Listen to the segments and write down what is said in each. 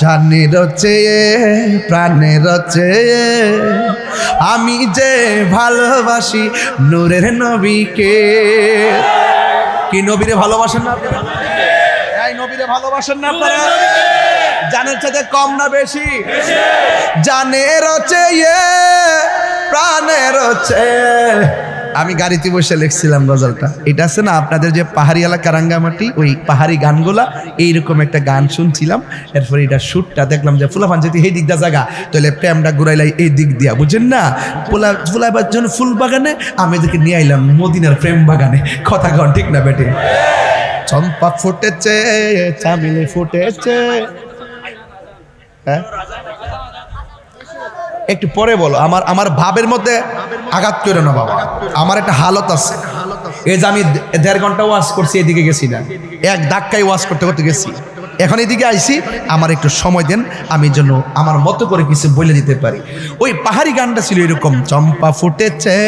জানের চেয়ে প্রাণের চেয়ে আমি যে ভালোবাসি নূরের নবীকে। কি নবীরে ভালোবাসেন না? এই নবীরে ভালোবাসেন না আপনারা? জানের চাইতে কম না বেশি? জানের চেয়ে প্রাণের চেয়ে আমি গাড়িতে বসে লিখছিলাম গজলটা। এটা আছে না, আপনাদের যে পাহাড়ি এলাকা রাঙ্গামাটি ওই পাহাড়ি গানগুলা, এইরকম একটা গান শুনছিলাম। এরপরে এটা শ্যুটটা দেখলাম যে ফুলাফান যদি এই দিকটা জায়গা তাহলে প্রেমটা ঘুরাইলাই এই দিক দিয়া, বুঝেন না? ফুলা ফুলাবার জন্য ফুল বাগানে, আমি এদেরকে নিয়ে আইলাম মদিনার প্রেম বাগানে। কথা কন, ঠিক না বেটে? চম্পা ফুটেছে, চামিলে ফুটেছে। হ্যাঁ? একটু পরে বলো, আমার আমার ভাবের মধ্যে আঘাত করে না বাবা। আমার একটা হালত আছে। এই যে আমি দেড় ঘণ্টা ওয়াশ করছি, এদিকে গেছি না। এক ধাক্কায় ওয়াশ করতে করতে গেছি। এখন এদিকে আইছি, আমার একটু সময় দেন, আমি যেন আমার মতো করে কিছু বলে দিতে পারি। ওই পাহাড়ি গানটা ছিল এরকম, চম্পা ফুটেছে,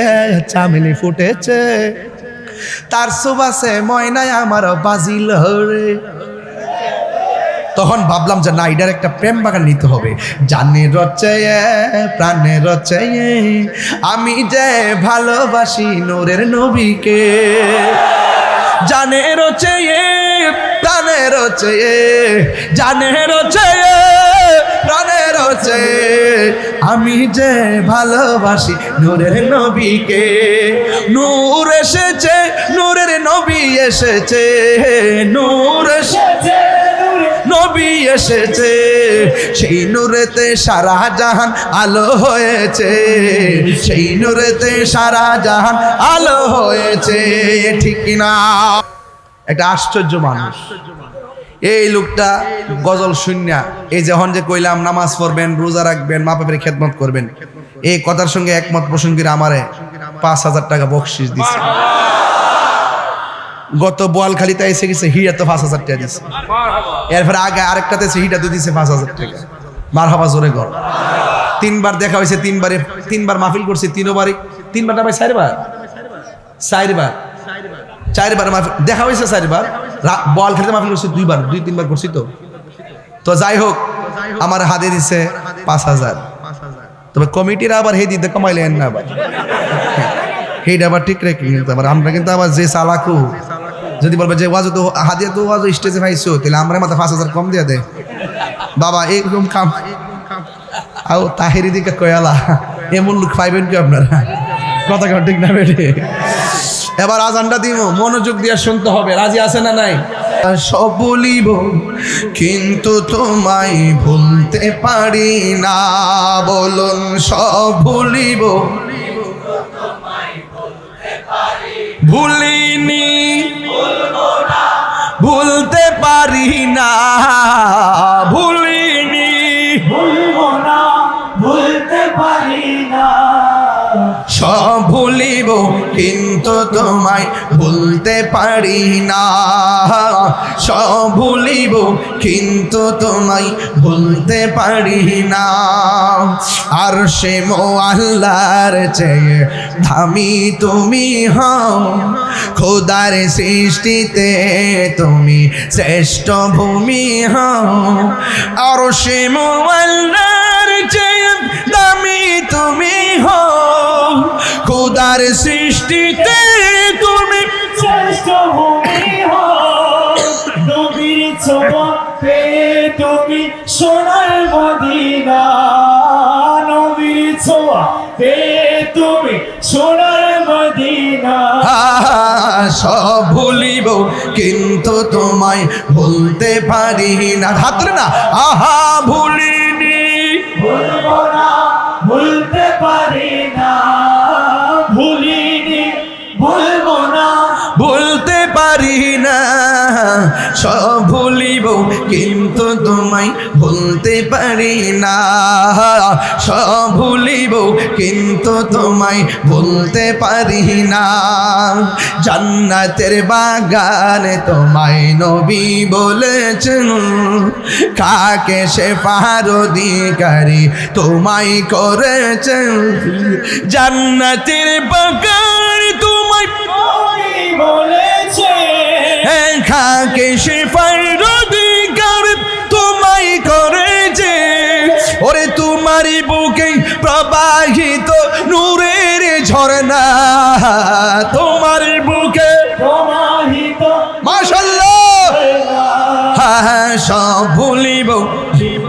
চামেলি ফুটেছে, তার সুবাসে ময়নায় আমার বাজিল রে তখন ভাবলাম যে না, এটার একটা প্রেম বাগান নিতে হবে। জানে রচে প্রাণে রচে আমি যে ভালোবাসি নোরের নবীকে। জানে রচে প্রাণে রচে জানে রচে প্রাণে রচে আমি যে ভালোবাসি নূরের নবীকে। নূর এসেছে, নূরের নবী এসেছে, নূর এসেছে। নবী এসেছে। সেই নূরেতে সারা জাহান আলো হয়েছে। সেই নূরেতে সারা জাহান আলো হয়েছে। ঠিক না? একটা আশ্চর্য মানুষ। এই লোকটা গজল শূন্য, এই যখন যে কইলাম, নামাজ পড়বেন, রোজা রাখবেন মা বাপের খেদমত করবেন। এই কথার সঙ্গে একমত করে আমারে পাঁচ হাজার টাকা বকশিস দিচ্ছে গত বোয়ালখালিতে এসে গেছে হিরা তো পাঁচ হাজার টাকা দিচ্ছে এরপরে আগে আরেকটাতে এসে হিটা তো দিচ্ছে পাঁচ হাজার টাকা। মার হাবা জোরে গড়। তিনবার দেখা হয়েছে, তিনবারে, তিনবার মাহফিল করছে, তিনবারই। তিনবার না ভাই, চারবার? চারবার। চারবার মাহফিল দেখা হয়েছে চারবার। বল খেলতে মাহফিল করছি দুইবার, দুই, তিনবার করছি তো। তো যাই হোক, আমার হাতে দিছে পাঁচ হাজার। তবে কমিটির আবার হে দিতে কমাইলেন না আবার। সেইটা আবার ঠিক রেখে কিন্তু আবার আমরা কিন্তু আবার যে চালাকু যদি বলবে যে ওয়াজ তো হাদিয়া তো ওয়াজ স্টেজে পাইছো তাহলে আমরা মাথা পাঁচ হাজার কম দিয়ে দে। বাবা এরকম কাম আও তাহেরি দিকে কয়ালা এমন লোক পাইবেন কি আপনারা? কথা কথা ঠিক না বেটে এবার আজানটা দিব মনোযোগ দিয়ে শুনতে হবে। রাজি আছে না নাই? সব বলিব, কিন্তু তোমায় ভুলতে পারি না। বলুন, সব ভুলিব ভুলিনি পারি না। ভুলিনি কিন্তু তোমায় ভুলতে পারি না। সব ভুলিব, কিন্তু তোমায় ভুলতে পারি না। আর সে মো আল্লাহর চেয়ে দামি তুমি হও, খোদার সৃষ্টিতে তুমি শ্রেষ্ঠ ভূমি হও। আর সে মো আল্লাহর চেয়ে দামি তুমি হও খোদার সৃষ্টিতে তুমি শ্রেষ্ঠ ভূমি নবীর ছোঁয়া পেয়ে তুমি সোনার মদিনা। নবীর ছোঁয়া পেয়ে তুমি সোনার মদিনা। সব ভুলিব কিন্তু তোমায় ভুলতে পারি না। হাত না। আহা ভুলিনি সব ভুলিব, কিন্তু তোমায় ভুলতে পারি না। সব ভুলিব, কিন্তু তোমায় ভুলতে পারি না। জান্নাতের বাগানে তোমায় নবী বলেছেন, কাকে সে পারদিকারী তোমায় করেছেন? জান্নাতের বাগান তোমায় বলেছে থাকে সে অধিকার তোমায় করেছে। ওরে তোমারই বুকে প্রবাহিত নূরের ঝরনা তোমার বুকে মাসাল্লাহ হ্যাঁ, হ্যাঁ সব ভুলিব।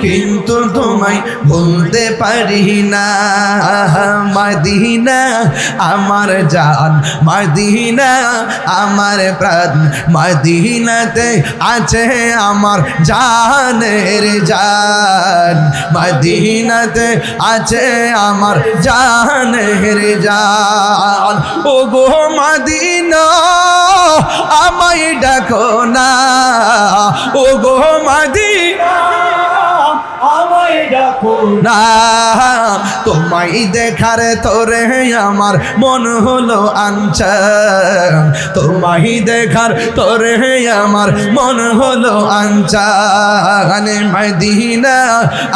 কিন্তু তোমায় ভুলতে পারি না। মাদিনা, আমার জান, মাদিনা, আমার প্রাণ, মাদিনাতে আছে আমার জানের জান। মাদিনাতে আছে আমার জানের জান। ও গো মাদিনা, আমায় ডাকো না। ও গো মাদিনা না তোমায় দেখার তোরে আমার মন হলো আনচান তোমায় দেখার তোরে আমার মন হলো আনচান মদিনা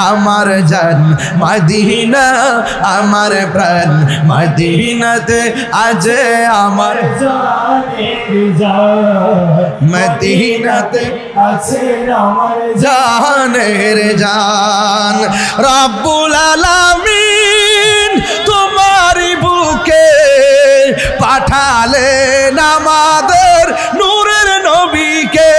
আমার জান মদিনা আমার প্রাণ। মদিনাতে আজ আমার মদিনাতে আছে আমার জানের জান। রাব্বুল আলামিন তোমার বুকে পাঠালেন আমাদের নূরের নবীকে।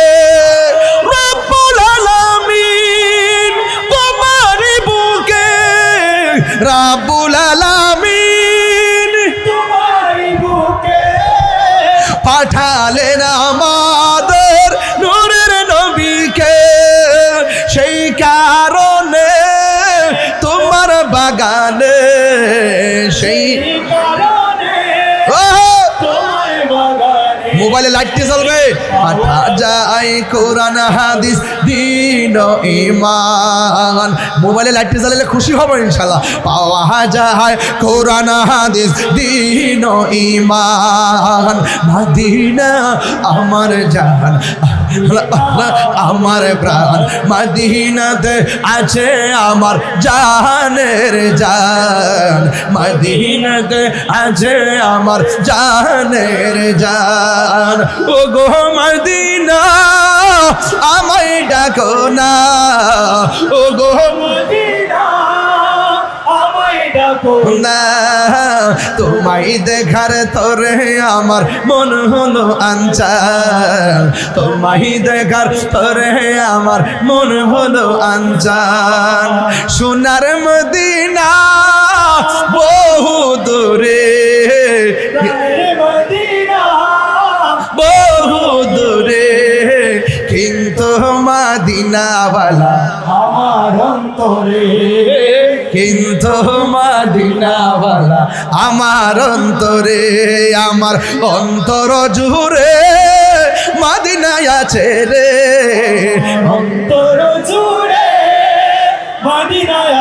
লাইটটি চলবে। পাঠা যায় কোরআন হাদিস দিন ইমান মোবাইলে লাইটটি জ্বালালে খুশি হব ইনশাল্লাহ। পাওয়া যায় কোরআন, হাদিস, দিন ইমান মাদিনা আমার জান আমার প্রাণ। মাদিনাতে আছে আমার জানের জান। মাদিনাতে আছে আমার জানের জান। ও গো মদিনা। আমায় ডাকো না। ও গো না তোমায় দেখার তোরে আমার মন হলো আনচান তোমায় দেখার তোরে আমার মন হলো আনচান সোনার মদিনা বহু মাদিনাওয়ালা। আমার অন্তরে। কিন্তু মাদিনাওয়ালা আমার অন্তরে আমার অন্তর জুড়ে মাদিনায় আছে রে। অন্তর জুড়ে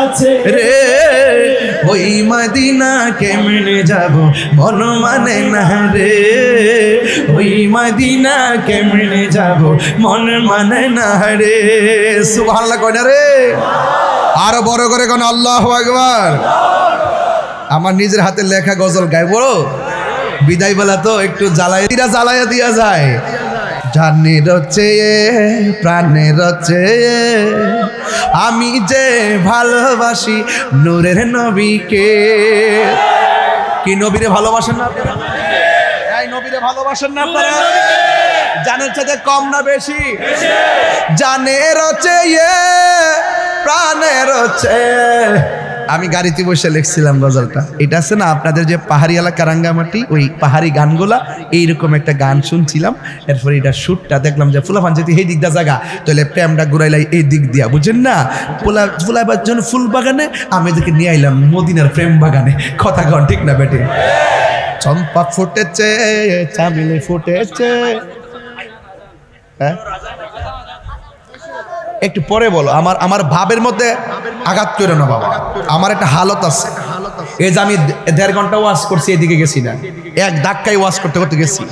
আছে? রে, ওই মাদিনা কেমনে যাব? মন মানে না রে, ওই মাদিনা কেমনে যাব? মন মানে না রে। সুবহানাল্লাহ কয় রে। আরও বড় করে কোন আল্লাহ আকবার। আমার নিজের হাতে লেখা গজল গাই বড়? বিদায় বেলা তো একটু জ্বালাই জ্বালাইয়া দিয়া যায়। জানের চেয়ে প্রাণের চেয়ে আমি যে ভালোবাসি নূরের নবীকে। কি নবীরে ভালোবাসেন না নবীরে ভালোবাসেন না জানের চাইতে কম না বেশি? জানের চেয়ে প্রাণের চেয়ে আমি গাড়িতে বসে লিখছিলাম গজলটা। এটা আছে না, আপনাদের যে পাহাড়ি এলাকা রাঙ্গামাটি ওই পাহাড়ি গানগুলা, এইরকম একটা গান শুনছিলাম। এরপরে এটা শ্যুটটা দেখলাম যে ফুলাফান যদি এই দিক দা জায়গা তাহলে প্রেমটা ঘুরাইলাই এই দিক দিয়া, বুঝেন না? ফুলা ফুলাবার জন্য ফুল বাগানে, আমি এদেরকে নিয়ে আইলাম মদিনার প্রেম বাগানে। কথা কন, ঠিক না বেটে? চম্পা ফুটেছে, চামিলে ফুটেছে। হ্যাঁ? একটু পরে বলো, আমার আমার ভাবের মধ্যে আঘাত করে না বাবা। আমার একটা হালত আছে। এই যে আমি দেড় ঘণ্টা ওয়াশ করছি, এদিকে গেছি না। এক ধাক্কায় ওয়াশ করতে করতে গেছি।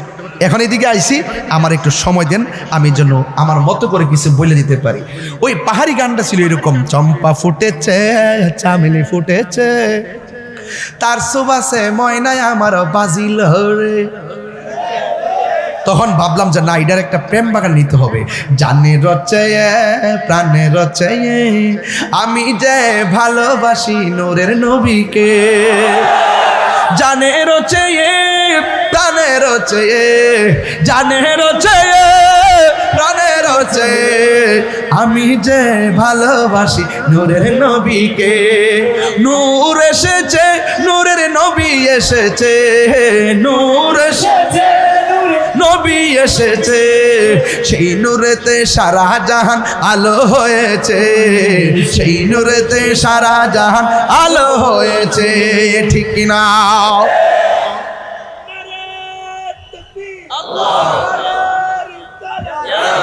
এখন এদিকে আইছি, আমার একটু সময় দেন, আমি যেন আমার মতো করে কিছু বলে দিতে পারি। ওই পাহাড়ি গানটা ছিল এরকম, চম্পা ফুটেছে, চামেলি ফুটেছে, তার সুবাসে ময়নায় আমার বাজিল রে তখন ভাবলাম যে না, এটার একটা প্রেম বাগান নিতে হবে। জানে রচে প্রাণে রচে আমি যে ভালোবাসি নোরের নবীকে। জানে রচে প্রাণে রচে জানে রচে প্রাণে রচে আমি যে ভালোবাসি নূরের নবীকে। নূর এসেছে, নূরের নবী এসেছে, নূর এসেছে। নবী এসেছে। সেই নূরেতে সারা জাহান আলো হয়েছে। সেই নূরেতে সারা জাহান আলো হয়েছে। ঠিক কিনা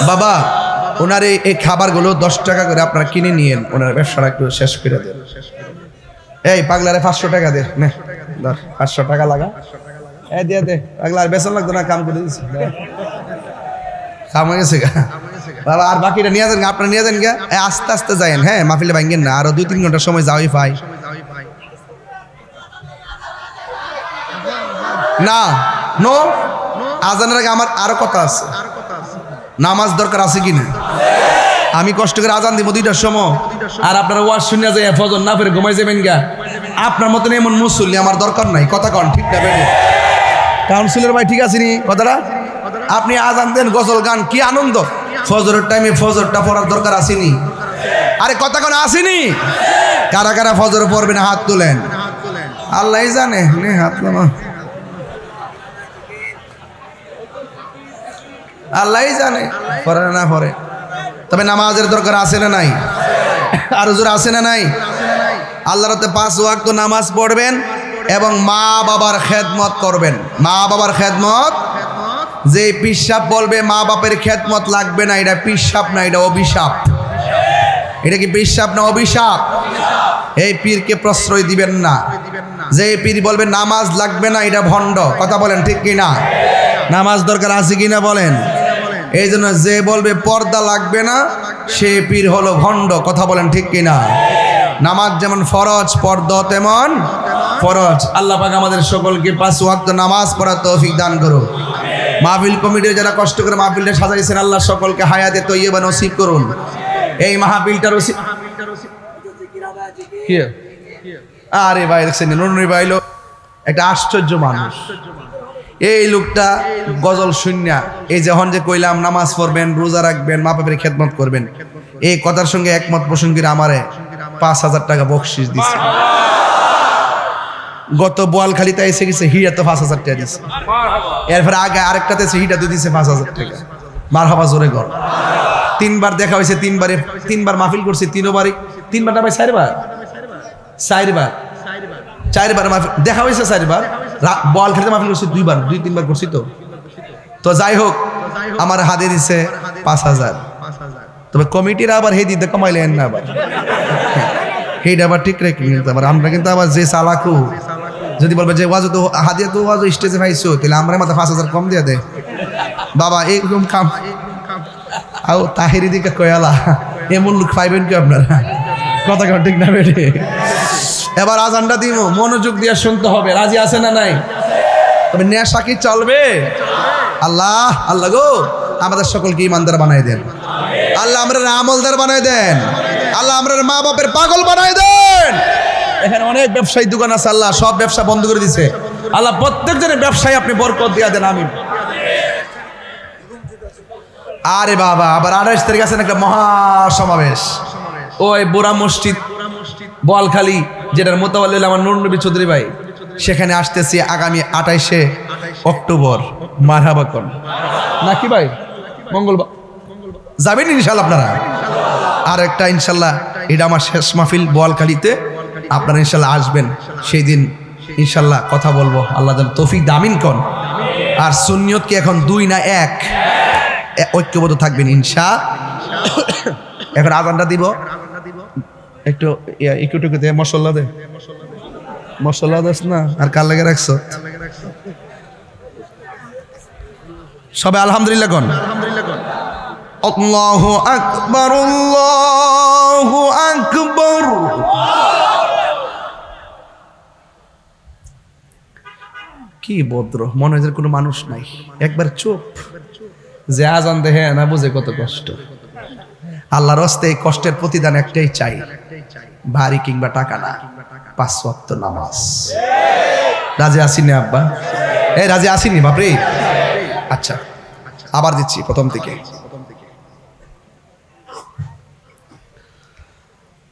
বাবা, ওনার এই খাবারগুলো দশ টাকা করে আপনারা কিনে নিয়েন। ওনার ব্যবসাটা একটু শেষ করে দেন। এই পাগলারে পাঁচশো টাকা দে। নে পাঁচশো টাকা লাগা। দিয়ে দে পাগলার বেসন লাগতো না, কাম করে দিছি। দে। কাম হয়ে গেছে গা। আর বাকিটা নিয়ে যান আপনারা নিয়ে যান গা। আস্তে আস্তে হ্যাঁ মাহফিলে ভাঙ্গেন না, আরও দুই তিন সময় যাওয়াই পাই না, নো, আজানের আগে আমার আরও কথা আছে। নামাজ দরকার আছে কি না আমি কষ্ট করে আজান দিব দুইটার সময়। আর আপনারা ওয়াজ শুনে যায় ফজর না ফেরে ঘুমাই যাবেন গা। আপনার মতন এমন মুসল্লি আমার দরকার নাই, কথা কন, ঠিক না কাউন্সিলর ভাই, ঠিক আছে নি কথাটা? আপনি আজান দেন, গজল গান, কি আনন্দ? ফজরের টাইমে ফজরটা পড়ার দরকার আসেনি। আরে, কথা কোনো, আসেনি? কারা কারা ফজর পড়বেন, হাত তুলেন। আল্লাহ জানে হাত নামা। আল্লাহই জানে পরে না পরে তবে নামাজের দরকার আছে না নাই? আর হুজুর আছে না নাই? আল্লাহর পাঁচ ওয়াক্ত নামাজ পড়বেন এবং মা বাবার খেদমত করবেন। মা বাবার খেদমত? যে পিসাব বলবে, মা বাপের খেদমত লাগবে না, এটা পিসাব না, এটা অভিশাপ। এটা কি পিসাব না অভিশাপ? এই পীরকে প্রশ্রয় দিবেন না। যে পীর বলবে, নামাজ লাগবে না, এটা ভণ্ড। কথা বলেন ঠিক কি না নামাজ দরকার আছে কি না বলেন? এই জন্য যে বলবে, পর্দা লাগবে না, সে পীর হলো ভণ্ড। কথা বলেন ঠিক কি না নামাজ যেমন ফরজ, পর্দ তেমন ফরজ। আল্লাহ পাক আমাদের সকলকে পাঁচ ওয়াক্ত নামাজ পড়ার তৌফিক দান করুন মাহফিল কমিটির যারা কষ্ট করে মাহফিলটা সাজাইছেন, আল্লাহ সকলকে হায়াতে তৈয়বা নসিব করুন। এই মাহফিলটা রসিব কি? আরে ভাই, দেখছেন নুনুরি ভাই লোক একটা আশ্চর্য মানুষ। এই লোকটা গজল শূন্য, এই যখন যে কইলাম, নামাজ পড়বেন, রোজা রাখবেন মা বাপের খেদমত করবেন। এই কথার সঙ্গে একমত করে আমারে পাঁচ হাজার টাকা বকশিস দিচ্ছে গত বোয়ালখালিতে এসে গেছে, হিরা তো পাঁচ হাজার টাকা দিচ্ছে এরপরে আগে আরেকটাতে এসে হিটা তো দিচ্ছে পাঁচ হাজার টাকা। মার হাবা জোরে গর তিনবার দেখা হয়েছে, তিনবারে, তিনবার মাহফিল করছি, তিনবারই। তিনবার না ভাই, চারবার? চারবার। চারবার মাহফিল দেখা হয়েছে চারবার। বল খেলতে মাহফিল করছি দুইবার, দুই, তিনবার করছি তো। তো যাই হোক, আমার হাতে দিছে পাঁচ হাজার। তবে কমিটির আবার হে দিতে কমাইলেন না আবার। সেইটা আবার ঠিক রেখে কিন্তু আবার আমরা কিন্তু আবার যে চালাকু যদি বলবে যে ওয়াজ তো হাদিয়া তো ওয়াজ স্টেজে পাইছো, তাহলে আমরা মাথা পাঁচ হাজার কম দিয়ে দে। বাবা এইরকম কাম। আও তাহিরি দিকে কয়ালা এমন লোক পাইবেন কি আপনারা? কথা কথা ঠিক না বেটে এবার আজানটা দিব মনোযোগ দিয়ে শুনতে হবে। রাজি আছে না নাই? তবে নেশা কি চলবে? আল্লাহ আল্লাহ গো, আমাদের সকলকে ইমানদার বানাই দেন। আল্লাহ আমরা আমলদার বানাই দেন। আল্লাহ আমরা মা বাপের পাগল বানাই দেন। এখানে অনেক ব্যবসায়ী দোকান আছে, আল্লাহ সব ব্যবসা বন্ধ করে দিছে। আল্লাহ প্রত্যেকজনের ব্যবসায় আপনি বরকত দিয়া দেন আমি আরে বাবা, আবার আঠাইশ তারিখ আছেন একটা মহা সমাবেশ। ওই বুড়া মসজিদ বলখালি যেটার মোতাবাল্লিল আমার নুরনবী চৌধুরী ভাই। সেখানে আসতেছি আগামী আঠাইশে অক্টোবর মারহাবাকন নাকি ভাই? মঙ্গলবার। যাবেন ইনশাল্লাহ আপনারা? আর একটা ইনশাল্লাহ এটা আমার শেষ মাহফিল বোয়ালখালীতে। আপনারা ইনশাল্লাহ আসবেন, সেই দিন ইনশাল্লাহ কথা বলব। আল্লাহ তৌফিক দামিন কন আর সুনিয়ত কি এখন দুই না এক? ঐক্যবদ্ধ থাকবেন ইনশা এখন আজানটা দিব। একটু একটু একটু দে, মশলা দে। মশলা দেস না, আর কার লেগে রাখছো? সবাই আলহামদুলিল্লাহ গন আল্লাহু আকবার আল্লাহু আকবার কি ভদ্র, মনে হয় কোনো মানুষ নাই। একবার চুপ। যে আজান দেহে না বুঝে কত কষ্ট। আল্লাহর হস্তে এই কষ্টের প্রতিদান একটাই চাই। ভারী কিংবা টাকা না, পাঁচ ওয়াক্ত নামাজ। রাজে আসিনি আব্বা? এই, রাজে আসিনি বাপরে। আচ্ছা আবার দিচ্ছি প্রথম থেকে।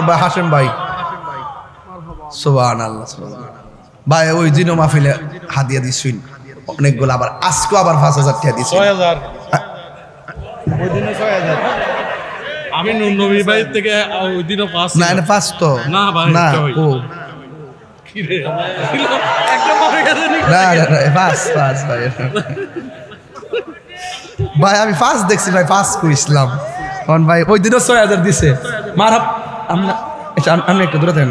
আমার ভাই হাসেম ভাই। সোবান আল্লাহ। ভাই ওই দিনও মাহফিলে হাদিয়া দিছুন। অনেকগুলো আবার আজকেও আবার পাঁচ হাজার টাকা হাজার। আমি নূর নবী ভাই থেকে ওই দিনও পাঁচ না পাঁচ তো। না না ও। ভাই। আমি ফার্স্ট দেখছি ভাই ফার্স্ট কইছিলাম কারণ ভাই ওই দিনও ছয় হাজার দিছে। মারাপ আমরা আচ্ছা একটু দূরে থাকেন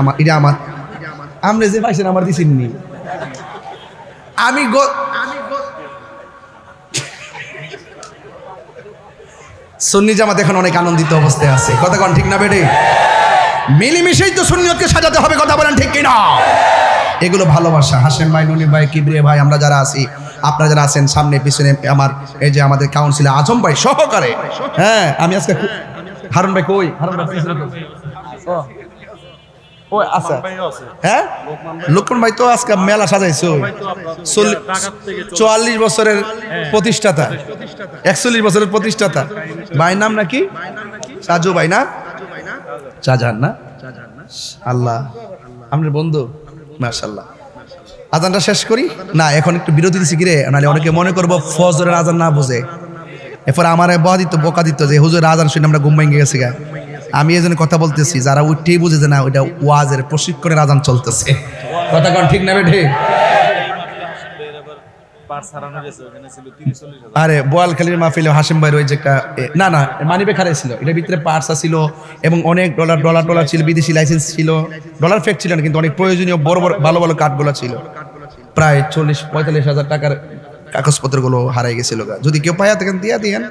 আমার এটা আমার যে পাইছেন, আমার আমি সুন্নি জামাত এখন অনেক আনন্দিত অবস্থায় আছে। কথা কন ঠিক না, বেটে? মিলিমিশেই তো সুন্নিয়তকে সাজাতে হবে, কথা বলেন ঠিক কিনা? এগুলো ভালোবাসা। হাসেম ভাই, নুনি ভাই, কিবরিয়া ভাই, আমরা যারা আছি, আপনারা যারা আছেন, সামনে, পিছনে, আমার, এই যে আমাদের কাউন্সিলর আজম ভাই সহকারে। হ্যাঁ আমি আজকে হারুন ভাই কই? হারুন ভাই পিছনে কই? ও, ও আচ্ছা আছে। হ্যাঁ? লক্ষ্মণ ভাই তো আজকে মেলা সাজাইছো। চুয়াল্লিশ বছরের প্রতিষ্ঠাতা। একচল্লিশ বছরের প্রতিষ্ঠাতা। ভাই নাম নাকি? সাজু ভাই না? শাহজাহান না? আল্লাহ। আপনার বন্ধু। মাশাল্লাহ আজানটা শেষ করি? না এখন একটু বিরতি দিছি কিরে। নাহলে অনেকে মনে করব ফজরের আজান না বুঝে। এরপর আমার বহা দিত বোকা দিত যে হুজুর আজান শুনে আমরা ঘুম ভেঙে গেছি গা। আমি এই জন্য কথা বলতেছি যারা উঠেই বুঝে যে না ওইটা ওয়াজের প্রশিক্ষণের আজান চলতেছে। কথা কন ঠিক না বেঠে? পার্স হারানো গেছে, ওখানে ছিল 30 চল্লিশ আরে বোয়ালখালীর মাহফিলে হাসিম ওই যে একটা না না মানিবে খারাই ছিল। এটার ভিতরে পার্সা ছিল এবং অনেক ডলার ডলার ডলার ছিল বিদেশি লাইসেন্স ছিল। ডলার ফেক ছিল না কিন্তু অনেক প্রয়োজনীয় বড় বড় ভালো ভালো কাঠগুলো ছিল। প্রায় চল্লিশ পঁয়তাল্লিশ হাজার টাকার কাগজপত্রগুলো হারাই গেছিল। যদি কেউ পাইয়া থাকেন, দিয়া দিয়েন।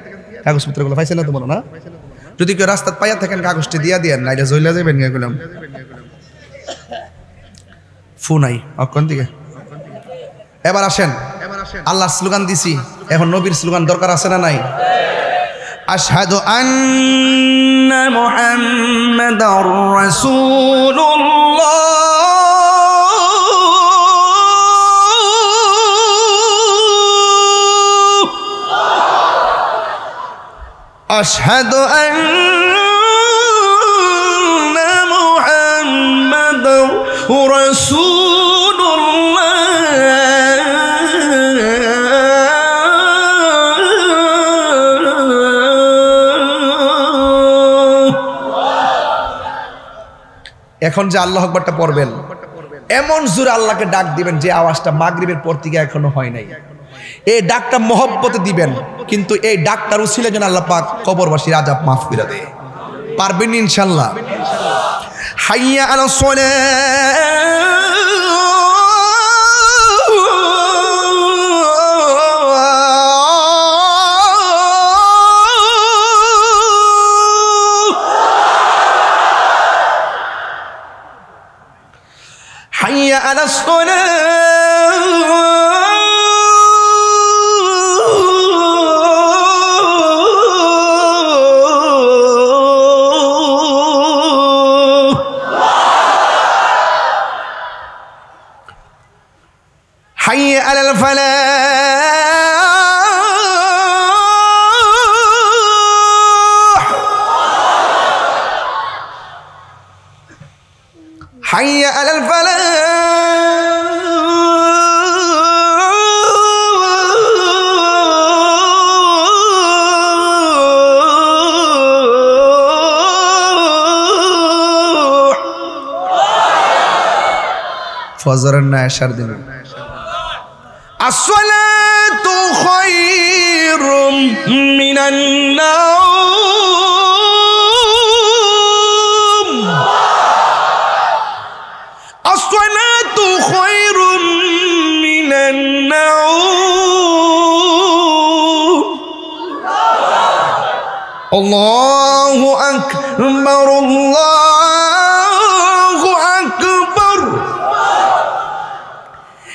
কাগজপত্রগুলো পাইছে না তো বলো না? যদি কেউ রাস্তায় পাইয়া থাকেন, কাগজটি দিয়া দিয়েন, নাইলে জইলা যাবেন গেলাম ফু নাই, অক্ষণ দিকে। এবার আসেন। আল্লাহ স্লোগান দিছি। এখন নবীর স্লোগান দরকার আছে না নাই? আশহাদু আন্না মুহাম্মাদার রাসূলুল্লাহ। আশহাদু আন্না মুহাম্মাদার রাসূলুল্লাহ এখন যে আল্লাহ আকবারটা পড়বেন, এমন জোরে আল্লাহকে ডাক দিবেন যে আওয়াজটা মাগরিবের পর থেকে এখনও হয় নাই। এই ডাকটা মহব্বতে দিবেন, কিন্তু এই ডাকটার উচিলে যেন আল্লাহ পাক কবরবাসী রাজা মাফ করে দেয়। পারবেন ইনশাল্লাহ হাইয়া আলো সোনে হাইয়া على الصلاه حي على الفلاح حي على الفلاح ফজরের না এশার দিন الصلاة خير من النوم. الصلاة خير من النوم. الله أكبر الله أكبر.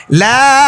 لا